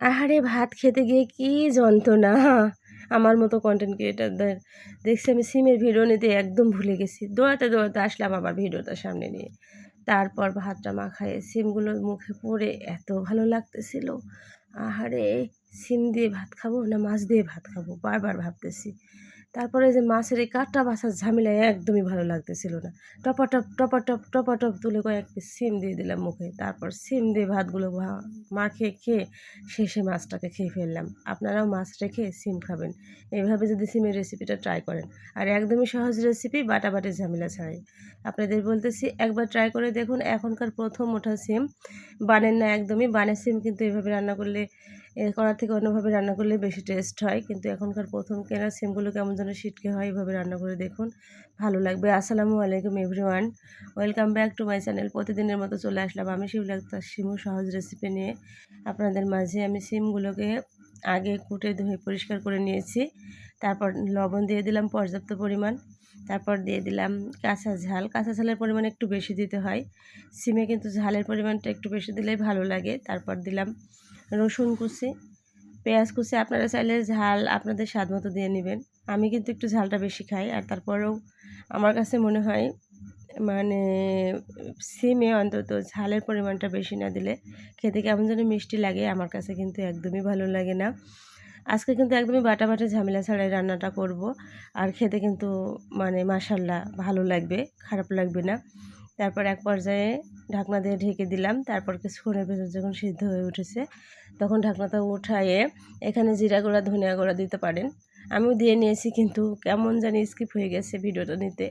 আহারে ভাত খেতে গিয়ে কি যন্ত্রণা আমার মতো কন্টেন্ট ক্রিয়েটারদের দেখছি আমি সিমের ভিডিও নিতে একদম ভুলে গেছি। দৌড়াতে দৌড়াতে আসলাম আবার ভিডিওটা সামনে নিয়ে। তারপর ভাতটা মাখায় সিমগুলো মুখে পড়ে এত ভালো লাগতেছিল। আহারে, সিম দিয়ে ভাত খাব না মাছ দিয়ে ভাত খাব? বারবার ভাবতেছি। তারপরে যে মাছের এই কাঁটা বাছার ঝামেলা একদমই ভালো লাগতেছিল না। টপাটপ টপাটপ টপাটপ তুলে কয়েক সিম দিয়ে দিলাম মুখে। তারপর সিম দিয়ে ভাতগুলো মাখে খেয়ে শেষে মাছটাকে খেয়ে ফেললাম। আপনারাও মাছ রেখে সিম খাবেন। এইভাবে যদি সিমের রেসিপিটা ট্রাই করেন। আর একদমই সহজ রেসিপি, বাটাবাটির ঝামেলা ছাড়াই। আপনাদের বলতেছি, একবার ট্রাই করে দেখুন, এখনকার প্রথম ওঠা সিম। বানের না একদমই, বানের সিম কিন্তু এভাবে রান্না করলে এ করার থেকে অন্যভাবে রান্না করলে বেশি টেস্ট হয়। কিন্তু এখনকার প্রথম কেনা সিমগুলো কেমন যেন সিটকে হয় এইভাবে রান্না করে দেখুন। ভালো লাগবে। আসসালামু আলাইকুম everyone welcome back to my channel প্রতিদিনের মতো চলে আসলাম আমি শিবুল আক্তার সিমু সহজ রেসিপি নিয়ে। আপনাদের মাঝে আমি সিমগুলোকে আগে কুটে ধুয়ে পরিষ্কার করে নিয়েছি। তারপর লবণ দিয়ে দিলাম পর্যাপ্ত পরিমাণ। তারপর দিয়ে দিলাম কাঁচা ঝাল। কাঁচা ঝালের পরিমাণ একটু বেশি দিতে হয়। সিমে কিন্তু ঝালের পরিমাণটা একটু বেশি দিলেই ভালো লাগে। তারপর দিলাম রসুন কুচি, পেঁয়াজ কুচি আপনারা চাইলে ঝাল আপনাদের স্বাদ মতো দিয়ে নেবেন। আমি কিন্তু একটু ঝালটা বেশি খাই আর তারপরেও আমার কাছে মনে হয় মানে সিমে অন্তত ঝালের পরিমাণটা বেশি না দিলে খেতে কেমন যেন মিষ্টি লাগে, আমার কাছে কিন্তু একদমই ভালো লাগে না। আজকে কিন্তু একদমই বাটা বাটা ঝামেলা ছাড়াই রান্নাটা করব, আর খেতে কিন্তু মানে মাসাল্লা ভালো লাগবে, খারাপ লাগবে না। তারপর এক পর্যায়ে ঢাকনা দিয়ে ঢেকে দিলাম। তারপর কিছুক্ষণের ভেতর যখন সিদ্ধ হয়ে উঠেছে, তখন ঢাকনাটা উঠায়ে এখানে জিরা গুঁড়া, ধনিয়া গুঁড়া দিতে পারেন। আমিও দিয়ে নিয়েছি, কিন্তু কেমন জানি স্কিপ হয়ে গেছে ভিডিওটা নিতে।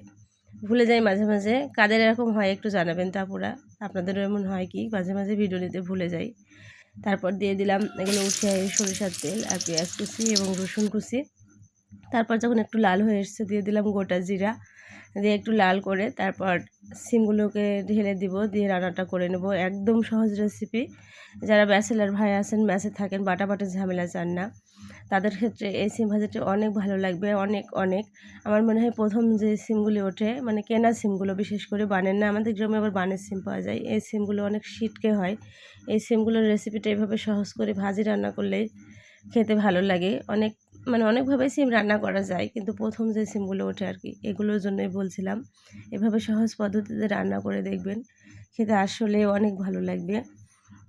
ভুলে যাই মাঝে মাঝে। কাদের এরকম হয় একটু জানাবেন তারপরা আপনাদেরও এমন হয় কি, মাঝে মাঝে ভিডিও নিতে ভুলে যাই। তারপর দিয়ে দিলাম এগুলো উঠে সরিষার তেল আর পেঁয়াজ কুচি এবং রসুন কুচি। তারপর যখন একটু লাল হয়ে এসছে, দিয়ে দিলাম গোটা জিরা। দিয়ে একটু লাল করে তারপর সিমগুলোকে ঢেলে দিব, দিয়ে রান্নাটা করে নেব। একদম সহজ রেসিপি যারা ব্যাচেলার ভাই আছেন ম্যাচে থাকেন বাটা বাটা ঝামেলা চান না। তাদের ক্ষেত্রে এই সিম ভাজিটা অনেক ভালো লাগবে, অনেক অনেক। আমার মনে হয় প্রথম যে সিমগুলি ওঠে মানে কেনা সিমগুলো বিশেষ করে বানের না। আমাদের গ্রামে আবার বানের সিম পাওয়া যায়। এই সিমগুলো অনেক শীতকে হয়। এই সিমগুলোর রেসিপিটা এভাবে সহজ করে ভাজি রান্না করলেই খেতে ভালো লাগে। অনেক মানে অনেকভাবে সিম রান্না করা যায়, কিন্তু প্রথম যে সিমগুলো ওঠে আর কি, এগুলোর জন্যই বলছিলাম। এভাবে সহজ পদ্ধতিতে রান্না করে দেখবেন, খেতে আসলে অনেক ভালো লাগবে।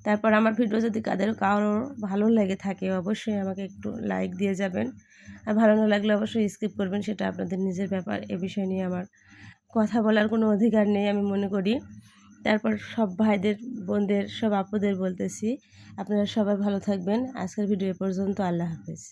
তারপর আমার ভিডিও যদি কাদের কারোর ভালো লাগে থাকে, অবশ্যই আমাকে একটু লাইক দিয়ে যাবেন। আর ভালো না লাগলে অবশ্যই স্কিপ করবেন, সেটা আপনাদের নিজের ব্যাপার, এ বিষয় নিয়ে আমার কথা বলার কোনো অধিকার নেই, আমি মনে করি। তারপর সব ভাইদের, বোনদের, সব আপুদের বলতেছি, আপনারা সবাই ভালো থাকবেন। আজকের ভিডিও পর্যন্ত আল্লাহ হাফেজ।